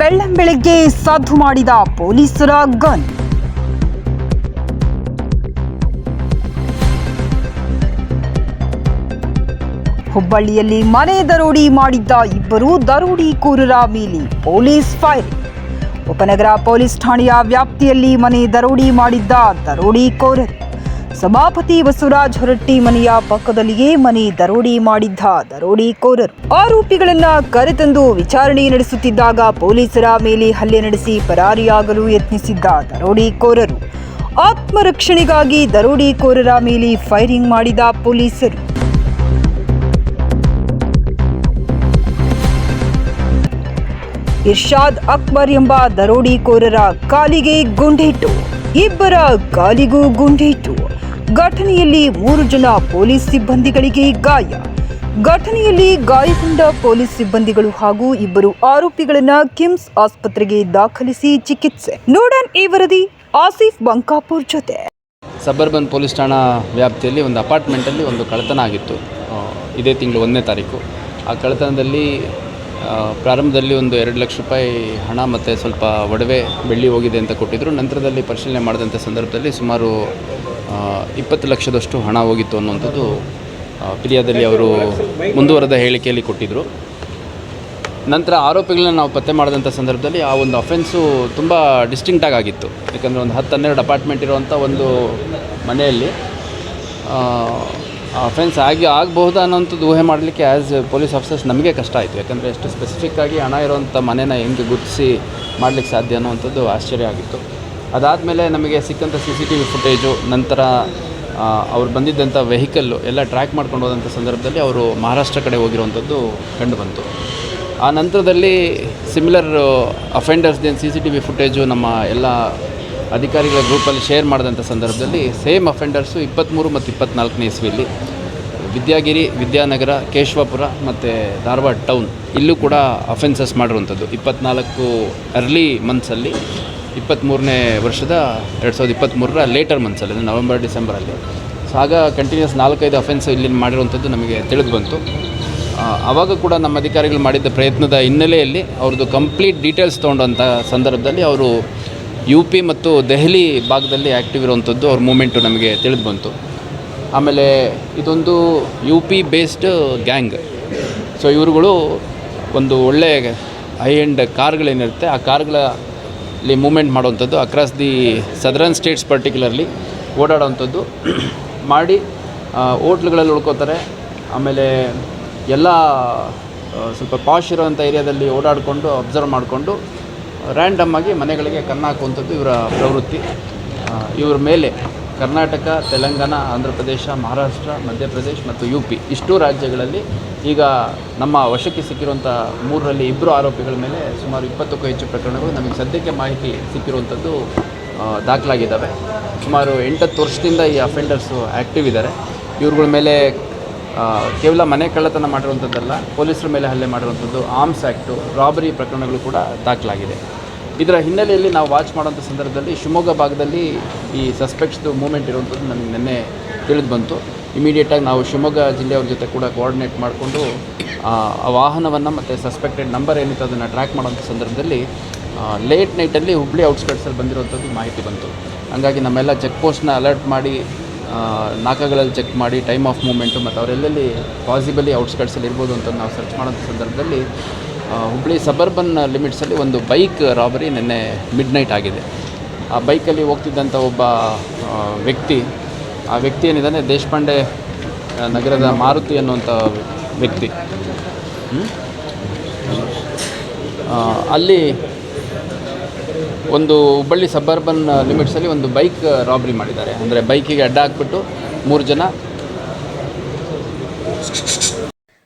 ಬೆಳ್ಳಂಬೆಳಗ್ಗೆ ಸದ್ದು ಮಾಡಿದ ಪೊಲೀಸರ ಗನ್. ಹುಬ್ಬಳ್ಳಿಯಲ್ಲಿ ಮನೆ ದರೋಡಿ ಮಾಡಿದ್ದ ಇಬ್ಬರು ದರೋಡಿಕೋರರ ಮೇಲೆ ಪೊಲೀಸ್ ಫೈರ್. ಉಪನಗರ ಪೊಲೀಸ್ ಠಾಣೆಯ ವ್ಯಾಪ್ತಿಯಲ್ಲಿ ಮನೆ ದರೋಡಿ ಮಾಡಿದ್ದ ದರೋಡಿಕೋರರು. ಸಭಾಪತಿ ಬಸವರಾಜ್ ಹೊರಟ್ಟಿ ಮನೆಯ ಪಕ್ಕದಲ್ಲಿಯೇ ಮನೆ ದರೋಡಿ ಮಾಡಿದ್ದ ದರೋಡಿಕೋರರು ಆರೋಪಿಗಳನ್ನ ಕರೆತಂದು ವಿಚಾರಣೆ ನಡೆಸುತ್ತಿದ್ದಾಗ ಪೊಲೀಸರ ಮೇಲೆ ಹಲ್ಲೆ ನಡೆಸಿ ಪರಾರಿಯಾಗಲು ಯತ್ನಿಸಿದ್ದ ದರೋಡಿಕೋರರು ಆತ್ಮರಕ್ಷಣೆಗಾಗಿ ದರೋಡಿಕೋರರ ಮೇಲೆ ಫೈರಿಂಗ್ ಮಾಡಿದ ಪೊಲೀಸರು. ಇರ್ಷಾದ್ ಅಕ್ಬರ್ ಎಂಬ ದರೋಡಿಕೋರರ ಕಾಲಿಗೆ ಗುಂಡೇಟು. ಇಬ್ಬರ ಕಾಲಿಗೂ ಗುಂಡೇಟು. ಘಟನೆಯಲ್ಲಿ ಮೂರು ಜನ ಪೊಲೀಸ್ ಸಿಬ್ಬಂದಿಗಳಿಗೆ ಗಾಯ. ಘಟನೆಯಲ್ಲಿ ಗಾಯಗೊಂಡ ಪೊಲೀಸ್ ಸಿಬ್ಬಂದಿಗಳು ಹಾಗೂ ಇಬ್ಬರು ಆರೋಪಿಗಳನ್ನ ಕಿಮ್ಸ್ ಆಸ್ಪತ್ರೆಗೆ ದಾಖಲಿಸಿ ಚಿಕಿತ್ಸೆ. ನೋಡನ್ ಈ ವರದಿ, ಆಸಿಫ್ ಬಂಕಾಪುರ್ ಜೊತೆ. ಸಬರ್ಬನ್ ಪೊಲೀಸ್ ಠಾಣಾ ವ್ಯಾಪ್ತಿಯಲ್ಲಿ ಒಂದು ಅಪಾರ್ಟ್ಮೆಂಟಲ್ಲಿ ಒಂದು ಕಳ್ಳತನ ಆಗಿತ್ತು. ಇದೇ ತಿಂಗಳು ಒಂದನೇ ತಾರೀಕು. ಆ ಕಳ್ಳತನದಲ್ಲಿ ಪ್ರಾರಂಭದಲ್ಲಿ ಒಂದು ಎರಡು ಲಕ್ಷ ರೂಪಾಯಿ ಹಣ ಮತ್ತು ಸ್ವಲ್ಪ ಒಡವೆ ಬೆಳ್ಳಿ ಹೋಗಿದೆ ಅಂತ ಕೊಟ್ಟಿದ್ದರು ನಂತರದಲ್ಲಿ ಪರಿಶೀಲನೆ ಮಾಡಿದಂಥ ಸಂದರ್ಭದಲ್ಲಿ ಸುಮಾರು ಇಪ್ಪತ್ತು ಲಕ್ಷದಷ್ಟು ಹಣ ಹೋಗಿತ್ತು ಅನ್ನುವಂಥದ್ದು ಪ್ರಿಯಾದಲ್ಲಿ ಅವರು ಮುಂದುವರೆದ ಹೇಳಿಕೆಯಲ್ಲಿ ಕೊಟ್ಟಿದ್ದರು ನಂತರ ಆರೋಪಿಗಳನ್ನ ನಾವು ಪತ್ತೆ ಮಾಡಿದಂಥ ಸಂದರ್ಭದಲ್ಲಿ ಆ ಒಂದು ಅಫೆನ್ಸು ತುಂಬ ಡಿಸ್ಟಿಂಕ್ಟಾಗಿ ಆಗಿತ್ತು. ಯಾಕಂದರೆ ಒಂದು ಹತ್ತು ಹನ್ನೆರಡು ಅಪಾರ್ಟ್ಮೆಂಟ್ ಇರುವಂಥ ಒಂದು ಮನೆಯಲ್ಲಿ, ಆ ಅಫೆನ್ಸ್ ಆಗಿ ಆಗಬಹುದಾ ಅನ್ನೋಂಥದ್ದು ಊಹೆ ಮಾಡಲಿಕ್ಕೆ ಆ್ಯಸ್ ಪೊಲೀಸ್ ಆಫೀಸರ್ಸ್ ನಮಗೆ ಕಷ್ಟ ಆಯಿತು. ಯಾಕಂದರೆ ಎಷ್ಟು ಸ್ಪೆಸಿಫಿಕ್ಕಾಗಿ ಹಣ ಇರುವಂಥ ಮನೇನ ಹೆಂಗೆ ಗುರುತಿಸಿ ಮಾಡಲಿಕ್ಕೆ ಸಾಧ್ಯ ಅನ್ನೋವಂಥದ್ದು ಆಶ್ಚರ್ಯ ಆಗಿತ್ತು. ಅದಾದಮೇಲೆ ನಮಗೆ ಸಿಕ್ಕಂಥ C C T V footage ನಂತರ ಅವ್ರು ಬಂದಿದ್ದಂಥ ವೆಹಿಕಲ್ಲು ಎಲ್ಲ ಟ್ರ್ಯಾಕ್ ಮಾಡ್ಕೊಂಡು ಹೋದಂಥ ಸಂದರ್ಭದಲ್ಲಿ ಅವರು ಮಹಾರಾಷ್ಟ್ರ ಕಡೆ ಹೋಗಿರುವಂಥದ್ದು ಕಂಡು ಬಂತು. ಆ ನಂತರದಲ್ಲಿ similar ಅಫೆಂಡರ್ಸ್ದೇನು C C T V footage ನಮ್ಮ ಎಲ್ಲ ಅಧಿಕಾರಿಗಳ ಗ್ರೂಪಲ್ಲಿ ಶೇರ್ ಮಾಡಿದಂಥ ಸಂದರ್ಭದಲ್ಲಿ ಸೇಮ್ ಅಫೆಂಡರ್ಸು ಇಪ್ಪತ್ತ್ಮೂರು ಮತ್ತು ಇಪ್ಪತ್ತ್ನಾಲ್ಕನೇ ಇಸ್ವಿಯಲ್ಲಿ ವಿದ್ಯಾಗಿರಿ, ವಿದ್ಯಾನಗರ, ಕೇಶವಪುರ ಮತ್ತು ಧಾರವಾಡ ಟೌನ್ ಇಲ್ಲೂ ಕೂಡ ಅಫೆನ್ಸಸ್ ಮಾಡಿರುವಂಥದ್ದು. ಇಪ್ಪತ್ನಾಲ್ಕು ಅರ್ಲಿ ಮಂತ್ಸಲ್ಲಿ ಇಪ್ಪತ್ತ್ಮೂರನೇ ವರ್ಷದ ಎರಡು ಸಾವಿರದ ಇಪ್ಪತ್ತ್ಮೂರರ ಲೇಟರ್ ಮಂತ್ಸಲ್ಲಿ ಅಂದರೆ ನವೆಂಬರ್ ಡಿಸೆಂಬರಲ್ಲಿ ಸೊ ಆಗ ಕಂಟಿನ್ಯೂಸ್ ನಾಲ್ಕೈದು ಅಫೆನ್ಸ್ ಇಲ್ಲಿ ಮಾಡಿರುವಂಥದ್ದು ನಮಗೆ ತಿಳಿದು ಬಂತು. ಆವಾಗ ಕೂಡ ನಮ್ಮ ಅಧಿಕಾರಿಗಳು ಮಾಡಿದ್ದ ಪ್ರಯತ್ನದ ಹಿನ್ನೆಲೆಯಲ್ಲಿ ಅವ್ರದ್ದು ಕಂಪ್ಲೀಟ್ ಡೀಟೇಲ್ಸ್ ತೊಗೊಂಡಂಥ ಸಂದರ್ಭದಲ್ಲಿ ಅವರು ಯು ಪಿ ಮತ್ತು ದೆಹಲಿ ಭಾಗದಲ್ಲಿ ಆ್ಯಕ್ಟಿವ್ ಇರುವಂಥದ್ದು ಅವ್ರ ಮೂಮೆಂಟು ನಮಗೆ ತಿಳಿದು ಬಂತು. ಆಮೇಲೆ ಇದೊಂದು U P based gang so ಇವರುಗಳು ಒಂದು ಒಳ್ಳೆಯ ಹೈ ಎಂಡ್ ಕಾರ್ಗಳೇನಿರುತ್ತೆ ಆ ಕಾರ್ಗಳಲ್ಲಿ ಮೂಮೆಂಟ್ ಮಾಡುವಂಥದ್ದು across the southern states particularly ಓಡಾಡೋವಂಥದ್ದು. ಮಾಡಿ ಹೋಟ್ಲುಗಳಲ್ಲಿ ಉಳ್ಕೋತಾರೆ ಆಮೇಲೆ ಎಲ್ಲ ಸ್ವಲ್ಪ ಪಾಶ್ ಇರೋವಂಥ ಏರಿಯಾದಲ್ಲಿ ಓಡಾಡಿಕೊಂಡು ಅಬ್ಸರ್ವ್ ಮಾಡಿಕೊಂಡು ರ್ಯಾಂಡಮ್ ಆಗಿ ಮನೆಗಳಿಗೆ ಕನ್ನ ಹಾಕುವಂಥದ್ದು ಇವರ ಪ್ರವೃತ್ತಿ. ಇವ್ರ ಮೇಲೆ. ಕರ್ನಾಟಕ, ತೆಲಂಗಾಣ, ಆಂಧ್ರ ಪ್ರದೇಶ, ಮಹಾರಾಷ್ಟ್ರ ಮಧ್ಯಪ್ರದೇಶ ಮತ್ತು ಯು ಪಿ ಇಷ್ಟು ರಾಜ್ಯಗಳಲ್ಲಿ ಈಗ ನಮ್ಮ ವಶಕ್ಕೆ ಸಿಕ್ಕಿರುವಂಥ ಮೂರರಲ್ಲಿ ಇಬ್ಬರು ಆರೋಪಿಗಳ ಮೇಲೆ ಸುಮಾರು ಇಪ್ಪತ್ತಕ್ಕೂ ಹೆಚ್ಚು ಪ್ರಕರಣಗಳು ನಮಗೆ ಸದ್ಯಕ್ಕೆ ಮಾಹಿತಿ ಸಿಕ್ಕಿರುವಂಥದ್ದು ದಾಖಲಾಗಿದ್ದಾವೆ. ಸುಮಾರು ಎಂಟತ್ತು ವರ್ಷದಿಂದ ಈ ಅಫೆಂಡರ್ಸು ಆ್ಯಕ್ಟಿವ್ ಇದ್ದಾರೆ. ಇವ್ರುಗಳ ಮೇಲೆ ಕೇವಲ ಮನೆ ಕಳ್ಳತನ ಮಾಡಿರುವಂಥದ್ದಲ್ಲ, ಪೊಲೀಸರ ಮೇಲೆ ಹಲ್ಲೆ ಮಾಡಿರುವಂಥದ್ದು ಆರ್ಮ್ಸ್ ಆ್ಯಕ್ಟು ರಾಬರಿ ಪ್ರಕರಣಗಳು ಕೂಡ ದಾಖಲಾಗಿದೆ. ಇದರ ಹಿನ್ನೆಲೆಯಲ್ಲಿ ನಾವು ವಾಚ್ ಮಾಡೋಂಥ ಸಂದರ್ಭದಲ್ಲಿ ಶಿವಮೊಗ್ಗ ಭಾಗದಲ್ಲಿ ಈ ಸಸ್ಪೆಕ್ಟ್ಸ್ದು ಮೂಮೆಂಟ್ ಇರುವಂಥದ್ದು ನಮಗೆ ನಿನ್ನೆ ತಿಳಿದು ಬಂತು. ಇಮಿಡಿಯೇಟಾಗಿ ನಾವು ಶಿವಮೊಗ್ಗ ಜಿಲ್ಲೆಯವ್ರ ಜೊತೆ ಕೂಡ ಕೋಆರ್ಡಿನೇಟ್ ಮಾಡಿಕೊಂಡು, ಆ ವಾಹನವನ್ನು ಮತ್ತು ಸಸ್ಪೆಕ್ಟೆಡ್ ನಂಬರ್ ಏನಿತ್ತು ಅದನ್ನು ಟ್ರ್ಯಾಕ್ ಮಾಡೋಂಥ ಸಂದರ್ಭದಲ್ಲಿ ಲೇಟ್ ನೈಟಲ್ಲಿ ಹುಬ್ಳಿ ಔಟ್ಸ್ಕಟ್ಸಲ್ಲಿ ಬಂದಿರುವಂಥದ್ದು ಮಾಹಿತಿ ಬಂತು. ಹಂಗಾಗಿ ನಮ್ಮೆಲ್ಲ ಚೆಕ್ ಪೋಸ್ಟ್ನ ಅಲರ್ಟ್ ಮಾಡಿ ನಾಕಗಳಲ್ಲಿ ಚೆಕ್ ಮಾಡಿ ಟೈಮ್ ಆಫ್ ಮೂಮೆಂಟು ಮತ್ತು ಅವರೆಲ್ಲೆಲ್ಲಿ ಪಾಸಿಬಲಿ ಔಟ್ಸ್ಕಟ್ಸಲ್ಲಿ ಇರ್ಬೋದು ಅಂತ ನಾವು ಸರ್ಚ್ ಮಾಡೋಂಥ ಸಂದರ್ಭದಲ್ಲಿ ಹುಬ್ಳಿ ಸಬರ್ಬನ್ ಲಿಮಿಟ್ಸಲ್ಲಿ ಒಂದು ಬೈಕ್ ರಾಬರಿ ನಿನ್ನೆ ಮಿಡ್ ನೈಟ್ ಆಗಿದೆ. ಆ ಬೈಕಲ್ಲಿ ಹೋಗ್ತಿದ್ದಂಥ ಒಬ್ಬ ವ್ಯಕ್ತಿ, ಆ ವ್ಯಕ್ತಿ ಏನಿದ್ದಾನೆ, ದೇಶಪಾಂಡೆ ನಗರದ ಮಾರುತಿ ಅನ್ನುವಂಥ ವ್ಯಕ್ತಿ. ಅಲ್ಲಿ ಒಂದು ಹುಬ್ಬಳ್ಳಿ ಸಬರ್ಬನ್ ಲಿಮಿಟ್ಸಲ್ಲಿ ಒಂದು ಬೈಕ್ ರಾಬರಿ ಮಾಡಿದ್ದಾರೆ. ಅಂದರೆ ಬೈಕಿಗೆ ಅಡ್ಡ ಹಾಕ್ಬಿಟ್ಟು ಮೂರು ಜನ